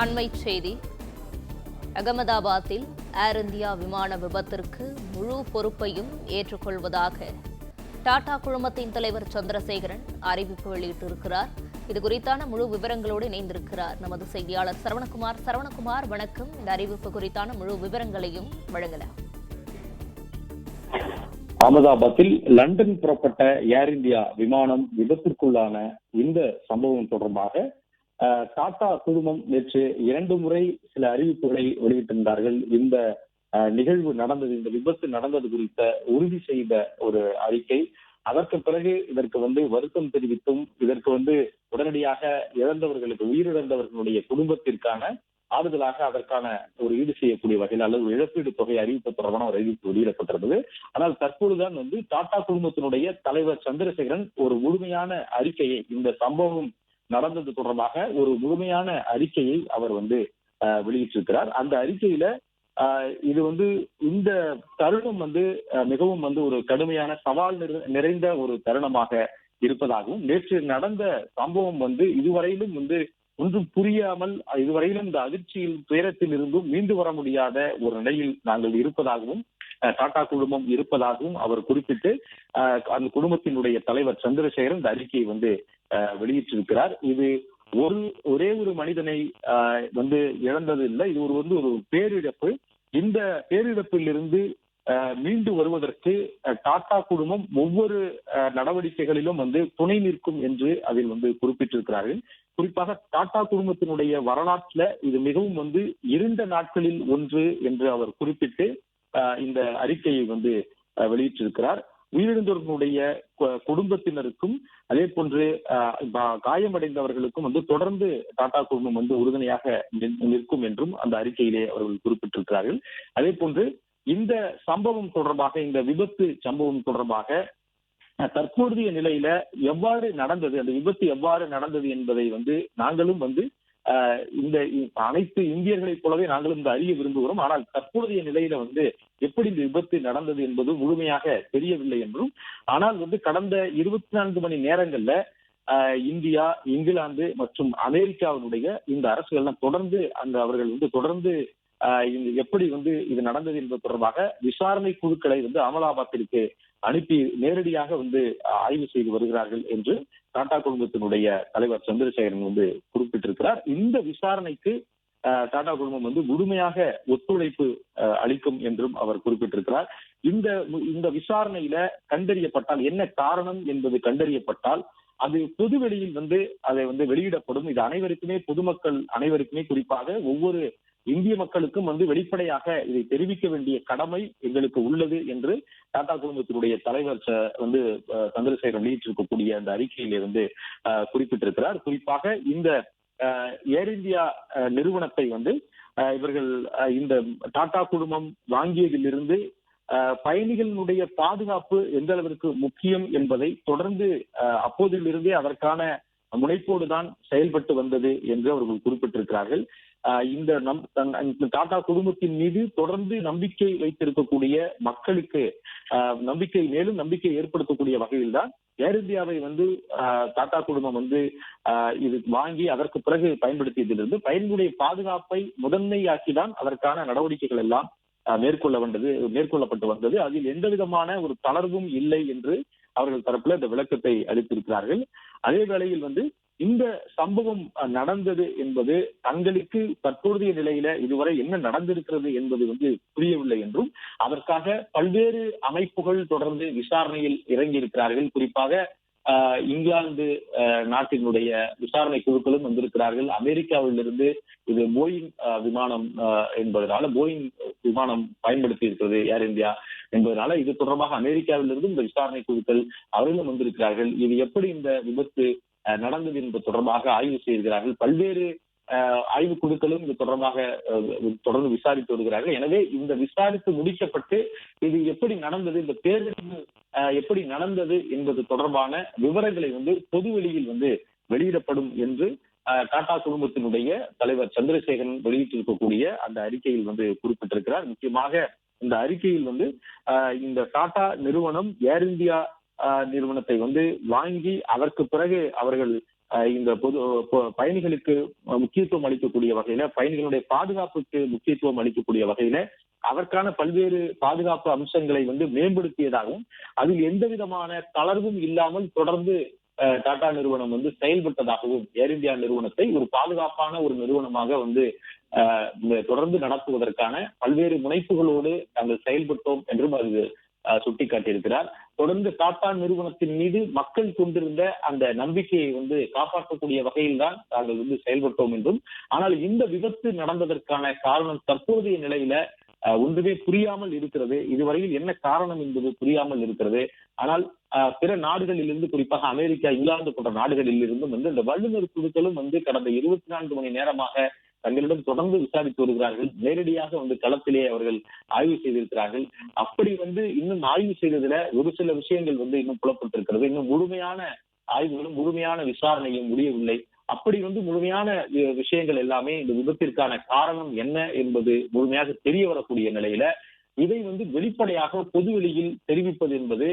அண்மை செய்தி. அகமதாபாத்தில் ஏர் இந்தியா விமான விபத்திற்கு முழு பொறுப்பையும் ஏற்றுக்கொள்வதாக டாடா குழுமத்தின் தலைவர் சந்திரசேகரன் அறிவிப்பு வெளியிட்டிருக்கிறார். இது குறித்தான முழு விவரங்களோடு இணைந்திருக்கிறார் நமது செய்தியாளர் சரவணகுமார். சரவணகுமார் வணக்கம். இந்த அறிவிப்பு குறித்தான முழு விவரங்களையும் வழங்கலாம். அகமதாபாத்தில் லண்டன் புறப்பட்ட ஏர் இந்தியா விமானம் விபத்திற்குள்ளான இந்த சம்பவம் தொடர்பாக டாடா குழுமம் நேற்று இரண்டு முறை சில அறிவிப்புகளை வெளியிட்டிருந்தார்கள். இந்த அஹ், நிகழ்வு நடந்தது இந்த விபத்து நடந்தது குறித்த உறுதி செய்த ஒரு அறிக்கை. அதற்கு பிறகு இதற்கு வந்து வருத்தம் தெரிவித்தும் இதற்கு வந்து உடனடியாக இழந்தவர்களுக்கு உயிரிழந்தவர்களுடைய குடும்பத்திற்கான ஆறுதலாக அதற்கான ஒரு ஈடு செய்யக்கூடிய வகையில் அல்லது இழப்பீடு தொகை அறிவிப்பு தொடர்பான ஒரு அறிவிப்பு வெளியிடப்பட்டிருந்தது. ஆனால் தற்பொழுதுதான் வந்து டாடா குழுமத்தினுடைய தலைவர் சந்திரசேகரன் ஒரு முழுமையான அறிக்கையை இந்த சம்பவம் நடந்தது தொடர்பாக ஒரு முழுமையான அறிக்கையை அவர் வந்து வெளியிட்டிருக்கிறார். அந்த அறிக்கையில இது வந்து இந்த தருணம் வந்து மிகவும் வந்து ஒரு கடுமையான சவால் நிறை- நிறைந்த ஒரு தருணமாக இருப்பதாகவும் நேற்று நடந்த சம்பவம் வந்து இதுவரையிலும் வந்து ஒன்றும் புரியாமல் இதுவரையிலும் இந்த அதிர்ச்சியில் துயரத்தில் இருந்தும் மீண்டு வர முடியாத ஒரு நிலையில் நாங்கள் இருப்பதாகவும் டாடா குழுமம் இருப்பதாகவும் அவர் குறிப்பிட்டு அந்த குடும்பத்தினுடைய தலைவர் சந்திரசேகரன் இந்த அறிக்கையை வந்து வெளியிட்டிருக்கிறார். இது ஒரு ஒரே ஒரு மனிதனை வந்து இழந்தது இல்லை இது ஒரு வந்து ஒரு பேரிழப்பு. இந்த பேரிழப்பிலிருந்து மீண்டு வருவதற்கு டாடா குழுமம் ஒவ்வொரு நடவடிக்கைகளிலும் வந்து துணை நிற்கும் என்று அதில் வந்து குறிப்பிட்டிருக்கிறார்கள். குறிப்பாக டாடா குழுமத்தினுடைய வரலாற்றுல இது மிகவும் வந்து இருண்ட நாட்களில் ஒன்று என்று அவர் குறிப்பிட்டு இந்த அறிக்கையை வந்து வெளியிட்டிருக்கிறார். உயிரிழந்தவர்களுடைய கு- குடும்பத்தினருக்கும் அதே போன்று காயமடைந்தவர்களுக்கும் வந்து தொடர்ந்து டாடா குழுமம் வந்து உறுதுணையாக நிற்கும் என்றும் அந்த அறிக்கையிலே அவர்கள் குறிப்பிட்டிருக்கிறார்கள். அதே போன்று இந்த சம்பவம் தொடர்பாக இந்த விபத்து சம்பவம் தொடர்பாக தற்போதைய நிலையில எவ்வாறு நடந்தது அந்த விபத்து எவ்வாறு நடந்தது என்பதை வந்து நாங்களும் வந்து இந்த அனைத்து இந்தியர்களைப் போலவே நாங்களும் இந்த அறிய விரும்புகிறோம். ஆனால் தற்போதைய நிலையில வந்து எப்படி இந்த விபத்து நடந்தது என்பது முழுமையாக தெரியவில்லை என்றும் ஆனால் வந்து கடந்த இருபத்தி நான்கு மணி நேரங்கள்ல இந்தியா இங்கிலாந்து மற்றும் அமெரிக்காவினுடைய இந்த அரசுகள்லாம் தொடர்ந்து அந்த அவர்கள் வந்து தொடர்ந்து அஹ், எப்படி வந்து இது நடந்தது என்பது தொடர்பாக விசாரணை குழுக்களை வந்து அமலாபாத்திற்கு அனுப்பி நேரடியாக வந்து ஆய்வு செய்து வருகிறார்கள் என்று டாடா குழுமத்தினுடைய தலைவர் சந்திரசேகரன் வந்து குறிப்பிட்டிருக்கிறார். இந்த விசாரணைக்கு அஹ், டாடா குழுமம் வந்து முழுமையாக ஒத்துழைப்பு அளிக்கும் என்றும் அவர் குறிப்பிட்டிருக்கிறார். இந்த இந்த விசாரணையில கண்டறியப்பட்டால் என்ன காரணம் என்பது கண்டறியப்பட்டால் அது பொதுவெளியில் வந்து அதை வந்து வெளியிடப்படும். இது அனைவருக்குமே பொதுமக்கள் அனைவருக்குமே குறிப்பாக ஒவ்வொரு இந்திய மக்களுக்கும் வந்து வெளிப்படையாக இதை தெரிவிக்க வேண்டிய கடமை எங்களுக்கு உள்ளது என்று டாடா குழுமத்தினுடைய தலைவர் வந்து அஹ், சந்திரசேகர் வெளியிட்டிருக்கக்கூடிய அந்த அறிக்கையிலிருந்து குறிப்பிட்டிருக்கிறார். குறிப்பாக இந்த ஏர் இந்தியா நிறுவனத்தை வந்து அஹ், இவர்கள் அஹ், இந்த டாடா குழுமம் வாங்கியதிலிருந்து அஹ், பயணிகளினுடைய பாதுகாப்பு எந்த அளவிற்கு முக்கியம் என்பதை தொடர்ந்து அஹ், அப்போதிலிருந்தே அதற்கான முனைப்போடுதான் செயல்பட்டு வந்தது என்று அவர்கள் குறிப்பிட்டிருக்கிறார்கள். இந்த நம் டாடா குடும்பத்தின் மீது தொடர்ந்து நம்பிக்கை வைத்திருக்கக்கூடிய மக்களுக்கு நம்பிக்கை மேலும் நம்பிக்கை ஏற்படுத்தக்கூடிய வகையில் தான் ஏர் இந்தியாவை வந்து டாடா குடும்பம் வந்து இது வாங்கி அதற்கு பிறகு பயன்படுத்தியதிலிருந்து பயணிகளுடைய பாதுகாப்பை முதன்மையாக்கி தான் அதற்கான நடவடிக்கைகள் எல்லாம் அஹ், மேற்கொள்ள வந்தது மேற்கொள்ளப்பட்டு வந்தது. அதில் எந்த விதமான ஒரு தளர்வும் இல்லை என்று அவர்கள் தரப்புல இந்த விளக்கத்தை அளித்திருக்கிறார்கள். அதே வேளையில் வந்து இந்த சம்பவம் நடந்தது என்பது தங்களுக்கு தற்போதைய நிலையில இதுவரை என்ன நடந்திருக்கிறது என்பது வந்து புரியவில்லை என்றும் அதற்காக பல்வேறு அமைப்புகள் தொடர்ந்து விசாரணையில் இறங்கி இருக்கிறார்கள் குறிப்பாக அஹ், இங்கிலாந்து அஹ், நாட்டினுடைய விசாரணை குழுக்களும் வந்திருக்கிறார்கள். அமெரிக்காவிலிருந்து இது போயிங் விமானம் அஹ், என்பதனால போயிங் விமானம் பயன்படுத்தி இருக்கிறது ஏர் இந்தியா என்பதனால. இது தொடர்பாக அமெரிக்காவிலிருந்து இந்த விசாரணை குழுக்கள் அவர்களும் வந்திருக்கிறார்கள். இது எப்படி இந்த விபத்து நடந்தது என்பது தொடர்பாக ஆய்வு செய்கிறார்கள் பல்வேறு ஆய்வு குழுக்களும் இது தொடர்பாக தொடர்ந்து விசாரித்து வருகிறார்கள். எனவே இந்த விசாரித்து முடிக்கப்பட்டு இது எப்படி நடந்தது இந்த தேர்தல் எப்படி நடந்தது என்பது தொடர்பான விவரங்களை வந்து பொதுவெளியில் வந்து வெளியிடப்படும் என்று டாடா குழுமத்தினுடைய தலைவர் சந்திரசேகரன் வெளியிட்டிருக்கக்கூடிய அந்த அறிக்கையில் வந்து குறிப்பிட்டிருக்கிறார். முக்கியமாக இந்த அறிக்கையில் வந்து இந்த டாடா நிறுவனம் ஏர் இந்தியா நிறுவனத்தை வந்து வாங்கி அதற்கு பிறகு அவர்கள் இந்த பொது பயணிகளுக்கு முக்கியத்துவம் அளிக்கக்கூடிய வகையில பயணிகளுடைய பாதுகாப்புக்கு முக்கியத்துவம் அளிக்கக்கூடிய வகையில அதற்கான பல்வேறு பாதுகாப்பு அம்சங்களை வந்து மேம்படுத்தியதாகவும் அதில் எந்த விதமான தளர்வும் இல்லாமல் தொடர்ந்து டாடா நிறுவனம் வந்து செயல்பட்டதாகவும் ஏர் இந்தியா நிறுவனத்தை ஒரு பாதுகாப்பான ஒரு நிறுவனமாக வந்து இந்த தொடர்ந்து நடத்துவதற்கான பல்வேறு முனைப்புகளோடு நாங்கள் செயல்பட்டோம் என்றும் அது அஹ், சுட்டிக்காட்டியிருக்கிறார். தொடர்ந்து டாடா நிறுவனத்தின் மீது மக்கள் கொண்டிருந்த அந்த நம்பிக்கையை வந்து காப்பாற்றக்கூடிய வகையில் தான் நாங்கள் வந்து செயல்பட்டோம் என்றும். ஆனால் இந்த விபத்து நடந்ததற்கான காரணம் தற்போதைய நிலையில ஒன்றுமே புரியாமல் இருக்கிறது. இதுவரையில் என்ன காரணம் என்பது புரியாமல் இருக்கிறது. ஆனால் பிற நாடுகளிலிருந்து குறிப்பாக அமெரிக்கா இங்கிலாந்து போன்ற நாடுகளில் இருந்தும் வந்து இந்த வல்லுநர் குழுக்களும் வந்து கடந்த இருபத்தி நான்கு மணி நேரமாக தங்களிடம் தொடர்ந்து விசாரித்து வருகிறார்கள். நேரடியாக வந்து களத்திலே அவர்கள் ஆய்வு செய்திருக்கிறார்கள். அப்படி வந்து இன்னும் ஆய்வு செய்ததுல ஒரு சில விஷயங்கள் வந்து இன்னும் புலப்பட்டிருக்கிறது. இன்னும் முழுமையான ஆய்வுகளும் முழுமையான விசாரணையும் முடியவில்லை. அப்படி வந்து முழுமையான விஷயங்கள் எல்லாமே இந்த விபத்திற்கான காரணம் என்ன என்பது முழுமையாக தெரிய வரக்கூடிய நிலையில இதை வந்து வெளிப்படையாக பொதுவெளியில் தெரிவிப்பது என்பது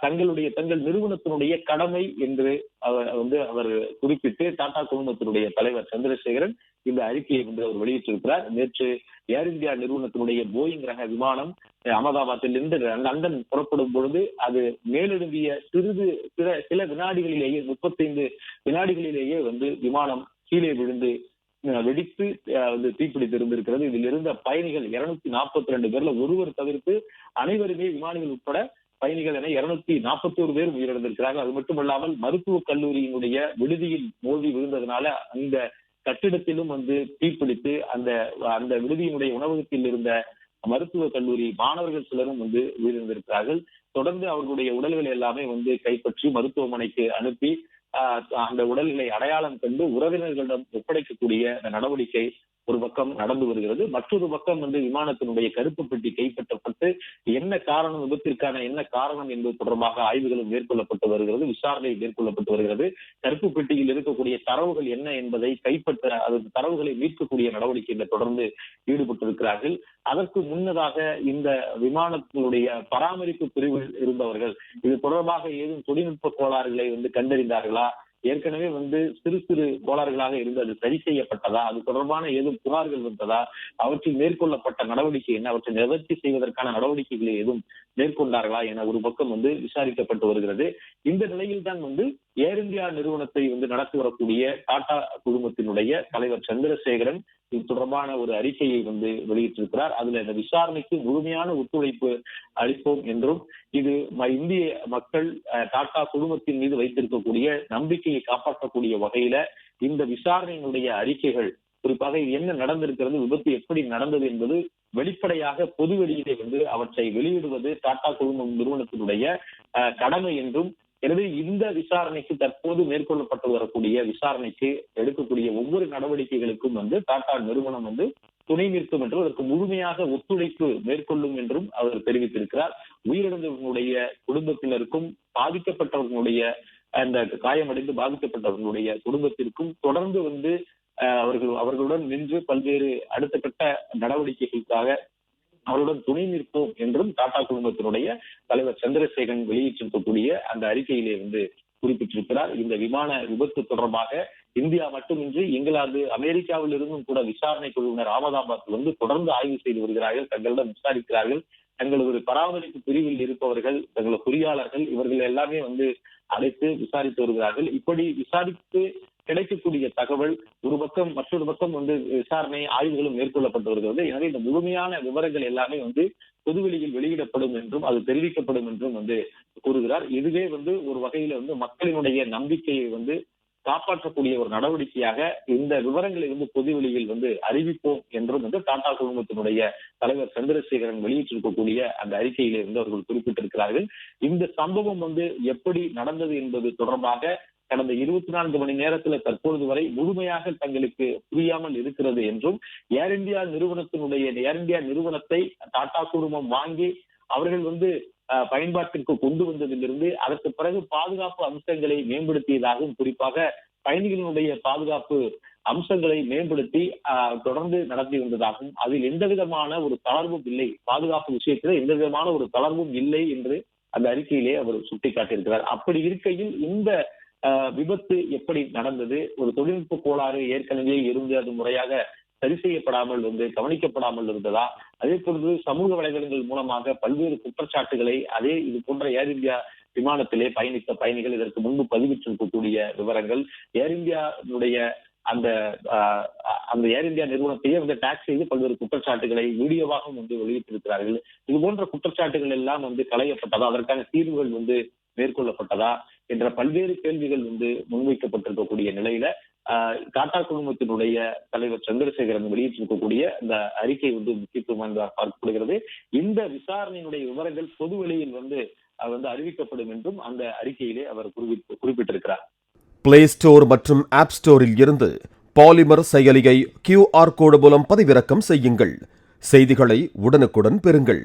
தங்களுடைய தங்கள் நிறுவனத்தினுடைய கடமை என்று அவர் வந்து அவர் குறிப்பிட்டு டாடா குழுமத்தினுடைய தலைவர் சந்திரசேகரன் இந்த அறிக்கையை வந்து அவர் வெளியிட்டிருக்கிறார். நேற்று ஏர் இந்தியா நிறுவனத்தினுடைய போயிங் ரக விமானம் அஹ், அகமதாபாத்திலிருந்து லண்டன் புறப்படும் பொழுது அது மேலெழும்பிய சிறிது சில சில வினாடிகளிலேயே முப்பத்தைந்து வினாடிகளிலேயே வந்து விமானம் கீழே விழுந்து வெடித்து வந்து தீப்பிடித்து இருந்திருக்கிறது. இதில் இருந்த பயணிகள் இருநூத்தி நாற்பத்தி ரெண்டு பேர்ல ஒருவர் தவிர்த்து அனைவருமே விமானிகள் உட்பட பயணிகள் என இருநூத்தி நாற்பத்தி ஒரு பேர் உயிரிழந்திருக்கிறார்கள் அது மட்டுமல்லாமல் மருத்துவக் கல்லூரியினுடைய விடுதியில் மோதி விழுந்ததுனால அந்த கட்டிடத்திலும் வந்து தீப்பிடித்து அந்த அந்த விடுதியினுடைய உணவகத்தில் இருந்த மருத்துவக் கல்லூரி மாணவர்கள் சிலரும் வந்து உயிரிழந்திருக்கிறார்கள். தொடர்ந்து அவர்களுடைய உடல்கள் எல்லாமே வந்து கைப்பற்றி மருத்துவமனைக்கு அனுப்பி ஆஹ், அந்த உடல்களை அடையாளம் கண்டு உறவினர்களிடம் ஒப்படைக்கக்கூடிய நடவடிக்கை ஒரு பக்கம் நடந்து வருகிறது. மற்றொரு பக்கம் வந்து விமானத்தினுடைய கருப்பு பெட்டி கைப்பற்றப்பட்டு என்ன காரணம் விபத்திற்கான என்ன காரணம் என்பது தொடர்பாக ஆய்வுகளும் மேற்கொள்ளப்பட்டு வருகிறது விசாரணை மேற்கொள்ளப்பட்டு வருகிறது. கருப்பு பெட்டியில் இருக்கக்கூடிய தரவுகள் என்ன என்பதை கைப்பற்ற அதற்கு தரவுகளை மீட்கக்கூடிய நடவடிக்கைகளை தொடர்ந்து ஈடுபட்டிருக்கிறார்கள். அதற்கு முன்னதாக இந்த விமானத்தினுடைய பராமரிப்பு பிரிவில் இருந்தவர்கள் இது தொடர்பாக ஏதும் தொழில்நுட்ப கோளாறுகளை வந்து கண்டறிந்தார்களா? ஏற்கனவே வந்து சிறு சிறு கோளாறுகளாக இருந்து அது சரி செய்யப்பட்டதா அது தொடர்பான ஏதும் புகார்கள் வந்ததா அவற்றில் மேற்கொள்ளப்பட்ட நடவடிக்கை என்ன அவற்றை நிவர்த்தி செய்வதற்கான நடவடிக்கைகளை ஏதும் மேற்கொண்டார்களா என ஒரு பக்கம் வந்து விசாரிக்கப்பட்டு வருகிறது. இந்த நிலையில் தான் வந்து ஏர் இந்தியா நிறுவனத்தை வந்து நடத்தி வரக்கூடிய டாடா குழுமத்தினுடைய தலைவர் சந்திரசேகரன் இது தொடர்பான ஒரு அறிக்கையை வந்து வெளியிட்டிருக்கிறார். அதுல இந்த விசாரணைக்கு முழுமையான ஒத்துழைப்பு அளிப்போம் என்றும் இது ம- இந்திய மக்கள் டாடா குழுமத்தின் மீது வைத்திருக்கக்கூடிய நம்பிக்கையை காப்பாற்றக்கூடிய வகையில இந்த விசாரணையினுடைய அறிக்கைகள் குறிப்பாக இது என்ன நடந்திருக்கிறது விபத்து எப்படி நடந்தது என்பது வெளிப்படையாக பொது வெளியிலே வந்து அவற்றை வெளியிடுவது டாடா குழுமம் நிறுவனத்தினுடைய கடமை என்றும் எனவே இந்த விசாரணைக்கு தற்போது மேற்கொள்ளப்பட்டு வரக்கூடிய விசாரணைக்கு எடுக்கக்கூடிய ஒவ்வொரு நடவடிக்கைகளுக்கும் வந்து டாடா நிறுவனம் வந்து துணை நிற்கும் என்றும் அதற்கு முழுமையாக ஒத்துழைப்பு மேற்கொள்ளும் என்றும் அவர் தெரிவித்திருக்கிறார். உயிரிழந்தவர்களுடைய குடும்பத்தினருக்கும் பாதிக்கப்பட்டவர்களுடைய அந்த காயமடைந்து பாதிக்கப்பட்டவர்களுடைய குடும்பத்திற்கும் தொடர்ந்து வந்து அவர்கள் அவர்களுடன் நின்று பல்வேறு அடுத்த கட்ட நடவடிக்கைகளுக்காக அவருடன் துணை நிற்போம் என்றும் டாடா குழுமத்தினுடைய தலைவர் சந்திரசேகரன் வெளியிட்டிருக்கக்கூடிய அந்த அறிக்கையிலே வந்து குறிப்பிட்டிருக்கிறார். இந்த விமான விபத்து தொடர்பாக இந்தியா மட்டுமின்றி இங்கிலாந்து அமெரிக்காவில் இருந்தும் கூட விசாரணை குழுவினர் அகமதாபாத் வந்து தொடர்ந்து ஆய்வு செய்து வருகிறார்கள். தங்களிடம் விசாரிக்கிறார்கள். தங்களது பராமரிப்பு பிரிவில் இருப்பவர்கள் தங்களது பொறியாளர்கள் இவர்கள் எல்லாமே வந்து அழைத்து விசாரித்து வருகிறார்கள். இப்படி விசாரித்து கிடைக்கக்கூடிய தகவல் ஒரு பக்கம் மற்றொரு பக்கம் வந்து விசாரணை ஆய்வுகளும் மேற்கொள்ளப்பட்டு வருகிறது எனவே இந்த முழுமையான விவரங்கள் எல்லாமே வந்து பொதுவெளியில் வெளியிடப்படும் என்றும் அது தெரிவிக்கப்படும் என்றும் வந்து கூறுகிறார். இதுவே வந்து ஒரு வகையில வந்து மக்களினுடைய நம்பிக்கையை வந்து காப்பாற்றக்கூடிய ஒரு நடவடிக்கையாக இந்த விவரங்களை வந்து பொதுவெளியில் வந்து அறிவிப்போம் என்றும் வந்து டாடா குழுமத்தினுடைய தலைவர் சந்திரசேகரன் வெளியிட்டிருக்கக்கூடிய அந்த அறிக்கையிலிருந்து அவர்கள் குறிப்பிட்டிருக்கிறார்கள். இந்த சம்பவம் வந்து எப்படி நடந்தது என்பது தொடர்பாக கடந்த இருபத்தி நான்கு மணி நேரத்துல தற்பொழுது வரை முழுமையாக தங்களுக்கு புரியாமல் இருக்கிறது என்றும் ஏர் இந்தியா நிறுவனத்தினுடைய ஏர் இந்தியா நிறுவனத்தை டாடா குழுமம் வாங்கி அவர்கள் வந்து பயன்பாட்டிற்கு கொண்டு வந்ததிலிருந்து அதற்கு பிறகு பாதுகாப்பு அம்சங்களை மேம்படுத்தியதாகவும் குறிப்பாக பயணிகளினுடைய பாதுகாப்பு அம்சங்களை மேம்படுத்தி தொடர்ந்து நடத்தி வந்ததாகவும் அதில் எந்த விதமான ஒரு தளர்வும் இல்லை. பாதுகாப்பு விஷயத்தில் எந்த விதமான ஒரு தளர்வும் இல்லை என்று அந்த அறிக்கையிலே அவர் சுட்டிக்காட்டியிருக்கிறார். அப்படி இருக்கையில் இந்த விபத்து எப்படி நடந்தது? ஒரு தொழில்நுட்ப கோளாறு ஏற்கனவே இருந்து அது முறையாக சரி செய்யப்படாமல் வந்து கவனிக்கப்படாமல் இருந்ததா? அதே போன்று சமூக வலைதளங்கள் மூலமாக பல்வேறு குற்றச்சாட்டுகளை அதே இது போன்ற ஏர் இந்தியா விமானத்திலே பயணித்த பயணிகள் இதற்கு முன்பு பதிவிட்டிருக்கக்கூடிய விவரங்கள். ஏர் இந்தியாவுடைய அந்த அந்த ஏர் இந்தியா நிறுவனத்தையே வந்து டாக்ஸ் செய்து பல்வேறு குற்றச்சாட்டுகளை வீடியோவாகவும் வந்து வெளியிட்டிருக்கிறார்கள். இது போன்ற குற்றச்சாட்டுகள் எல்லாம் வந்து களையப்பட்டதா? அதற்கான தீர்வுகள் வந்து மேற்கொள்ளப்பட்டதா? என்ற பல்வேறு கேள்விகள் வந்து முன்வைக்கப்பட்டிருக்கக்கூடிய நிலையில டாட்டா டாடா குழுமத்தினுடைய தலைவர் சந்திரசேகரன் வெளியிட்டிருக்கக்கூடிய இந்த அறிக்கை வந்து முக்கியத்துவம் வாய்ந்ததாக பார்க்கப்படுகிறது. இந்த விசாரணையினுடைய விவரங்கள் பொது வெளியில் வந்து வந்து அறிவிக்கப்படும் என்றும் அந்த அறிக்கையிலே அவர் குறிப்பிட்டு குறிப்பிட்டிருக்கிறார். பிளே ஸ்டோர் மற்றும் ஆப் ஸ்டோரில் இருந்து பாலிமர் செயலியை கியூஆர் கோடு மூலம் பதிவிறக்கம் செய்யுங்கள். செய்திகளை உடனுக்குடன் பெறுங்கள்.